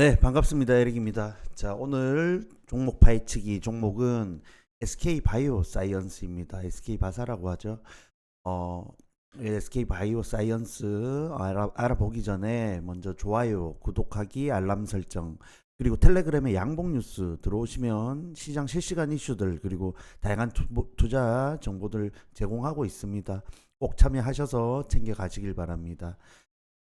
네, 반갑습니다. 에릭입니다. 자, 오늘 종목 파헤치기 종목은 SK 바이오 사이언스입니다. SK 바사라고 하죠. 어, SK 바이오 사이언스 알아, 알아보기 전에 먼저 좋아요, 구독하기, 알람 설정, 그리고 텔레그램에 양봉 뉴스 들어오시면 시장 실시간 이슈들 그리고 다양한 투, 투자 정보들 제공하고 있습니다. 꼭 참여하셔서 챙겨 가시길 바랍니다.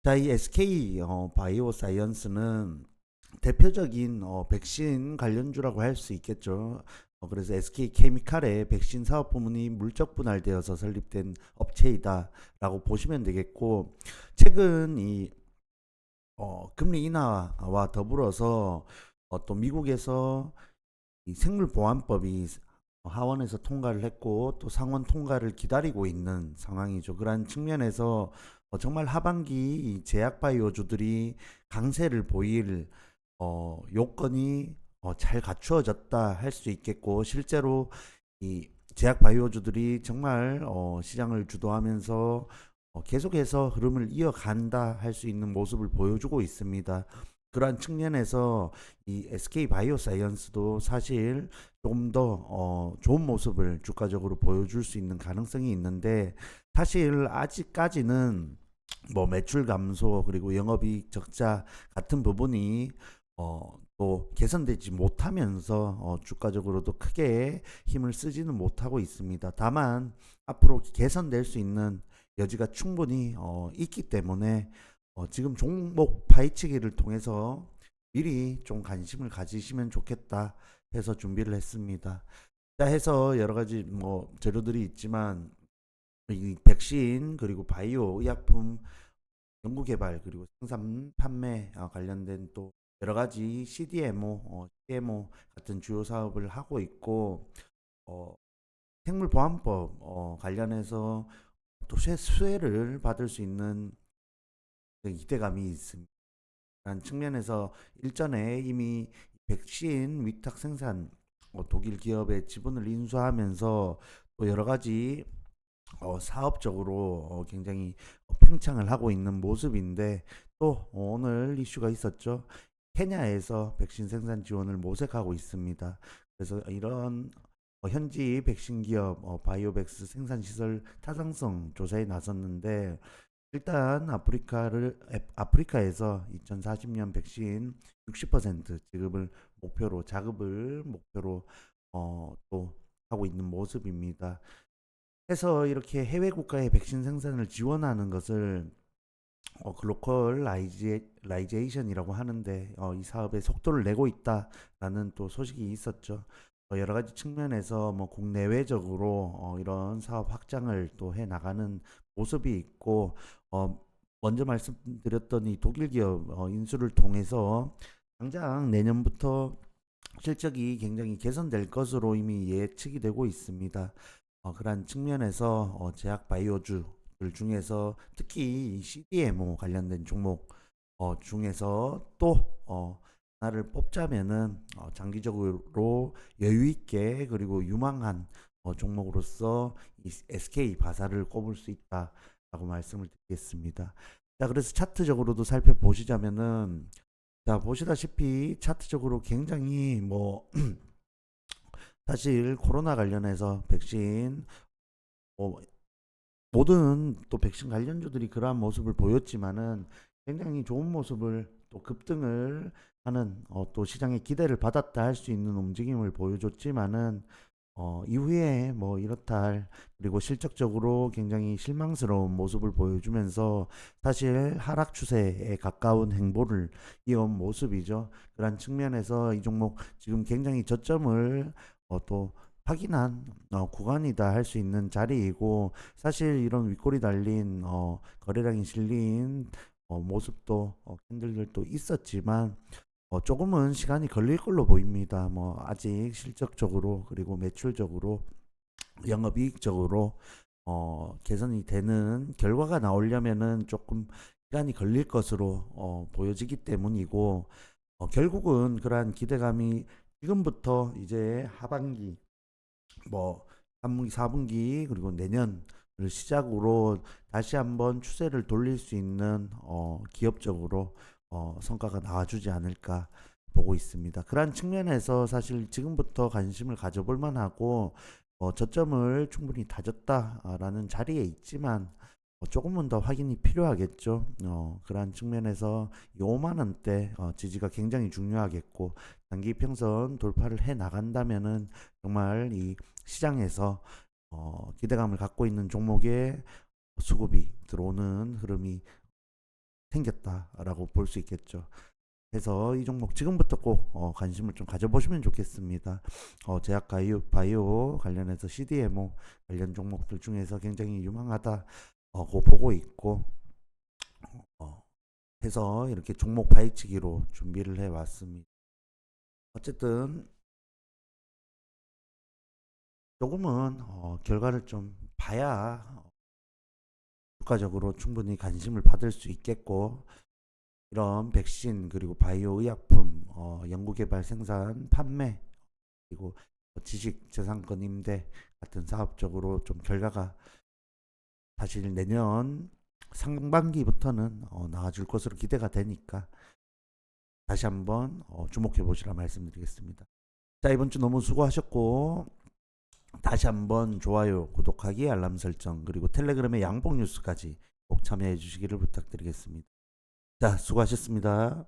자, 이 SK 어, 바이오 사이언스는 대표적인 어, 백신 관련주라고 할 수 있겠죠. 어, 그래서 SK 케미칼의 백신 사업 부문이 물적 분할되어서 설립된 업체이다라고 보시면 되겠고 최근 이 어, 금리 인하와 더불어서 어, 또 미국에서 이 생물보안법이 하원에서 통과를 했고 또 상원 통과를 기다리고 있는 상황이죠. 그러한 측면에서 어, 정말 하반기 이 제약 바이오주들이 강세를 보일 어, 요건이 어, 잘 갖추어졌다 할 수 있겠고 실제로 이 제약 바이오주들이 정말 어, 시장을 주도하면서 어, 계속해서 흐름을 이어간다 할 수 있는 모습을 보여주고 있습니다. 그러한 측면에서 이 SK 바이오사이언스도 사실 조금 더 어, 좋은 모습을 주가적으로 보여줄 수 있는 가능성이 있는데 사실 아직까지는 뭐 매출 감소 그리고 영업이익 적자 같은 부분이 어, 또 개선되지 못하면서 어, 주가적으로도 크게 힘을 쓰지는 못하고 있습니다. 다만 앞으로 개선될 수 있는 여지가 충분히 어, 있기 때문에 어, 지금 종목 파헤치기를 통해서 미리 좀 관심을 가지시면 좋겠다 해서 준비를 했습니다. 자 해서 여러 가지 뭐 재료들이 있지만 이 백신 그리고 바이오 의약품 연구 개발 그리고 생산 판매 어, 관련된 또 여러 가지 CDMO, 어, CMO 같은 주요 사업을 하고 있고 어, 생물보안법 어, 관련해서 또 수- 수혜를 받을 수 있는 그 기대감이 있습니다. 라는 측면에서 일전에 이미 백신 위탁 생산 어, 독일 기업의 지분을 인수하면서 또 여러 가지 어, 사업적으로 어, 굉장히 팽창을 하고 있는 모습인데 또 오늘 이슈가 있었죠. 케냐에서 백신 생산 지원을 모색하고 있습니다. 그래서 이런 어, 현지 백신 기업 어, 바이오백스 생산 시설 타당성 조사에 나섰는데 일단 아프리카를 에- 아프리카에서 2040년 백신 60% 지급을 목표로 자급을 목표로 어, 또 하고 있는 모습입니다. 해서 이렇게 해외 국가의 백신 생산을 지원하는 것을 어, 글로컬라이제이션이라고 하는데 어, 이 사업에 속도를 내고 있다라는 또 소식이 있었죠. 어, 여러 가지 측면에서 뭐 국내외적으로 어, 이런 사업 확장을 또 해 나가는 모습이 있고 어, 먼저 말씀드렸던 이 독일 기업 어, 인수를 통해서 당장 내년부터 실적이 굉장히 개선될 것으로 이미 예측이 되고 있습니다. 어, 그러한 측면에서 어, 제약 바이오주들 중에서 특히 이 CDMO 관련된 종목 어, 중에서 또 어, 하나를 뽑자면은 어, 장기적으로 여유 있게 그리고 유망한 어, 종목으로서 이 SK 바사를 꼽을 수 있다라고 말씀을 드리겠습니다. 자, 그래서 차트적으로도 살펴보시자면은 자, 보시다시피 차트적으로 굉장히 뭐 사실 코로나 관련해서 백신 뭐 모든 또 백신 관련주들이 그러한 모습을 보였지만은 굉장히 좋은 모습을 또 급등을 하는 어, 또 시장의 기대를 받았다 할 수 있는 움직임을 보여줬지만은 어, 이후에 뭐 이렇다 할 그리고 실적적으로 굉장히 실망스러운 모습을 보여주면서 사실 하락 추세에 가까운 행보를 이어온 모습이죠. 그런 측면에서 이 종목 지금 굉장히 저점을 어, 또 확인한 어, 구간이다 할 수 있는 자리이고 사실 이런 윗골이 달린 어, 거래량이 실린 어, 모습도 어, 캔들들도 있었지만 어, 조금은 시간이 걸릴 걸로 보입니다. 뭐 아직 실적적으로 그리고 매출적으로 영업이익적으로 어, 개선이 되는 결과가 나오려면은 조금 시간이 걸릴 것으로 어, 보여지기 때문이고 어, 결국은 그러한 기대감이 지금부터 이제 하반기 뭐 3분기, 4분기 그리고 내년을 시작으로 다시 한번 추세를 돌릴 수 있는 어, 기업적으로 어, 성과가 나와주지 않을까 보고 있습니다. 그러한 측면에서 사실 지금부터 관심을 가져볼 만하고 어, 저점을 충분히 다졌다라는 자리에 있지만 어, 조금은 더 확인이 필요하겠죠. 어, 그러한 측면에서 5만 원대 어, 지지가 굉장히 중요하겠고 단기 평선 돌파를 해 나간다면은 정말 이 시장에서 어, 기대감을 갖고 있는 종목에 수급이 들어오는 흐름이 생겼다라고 볼 수 있겠죠. 그래서 이 종목 지금부터 꼭 어, 관심을 좀 가져보시면 좋겠습니다. 어, 제약 바이오 관련해서 CDMO 관련 종목들 중에서 굉장히 유망하다 어, 고 보고 있고 어, 해서 이렇게 종목 파이치기로 준비를 해 왔습니다. 어쨌든 조금은 어, 결과를 좀 봐야 어, 주가적으로 충분히 관심을 받을 수 있겠고 이런 백신 그리고 바이오 의약품 어, 연구개발 생산 판매 그리고 지식 재산권 임대 같은 사업적으로 좀 결과가 사실 내년 상반기부터는 어, 나아질 것으로 기대가 되니까 다시 한번 어, 주목해 보시라 말씀드리겠습니다. 자 이번 주 너무 수고하셨고 다시 한번 좋아요, 구독하기, 알람 설정 그리고 텔레그램의 양봉 뉴스까지 꼭 참여해 주시기를 부탁드리겠습니다. 자 수고하셨습니다.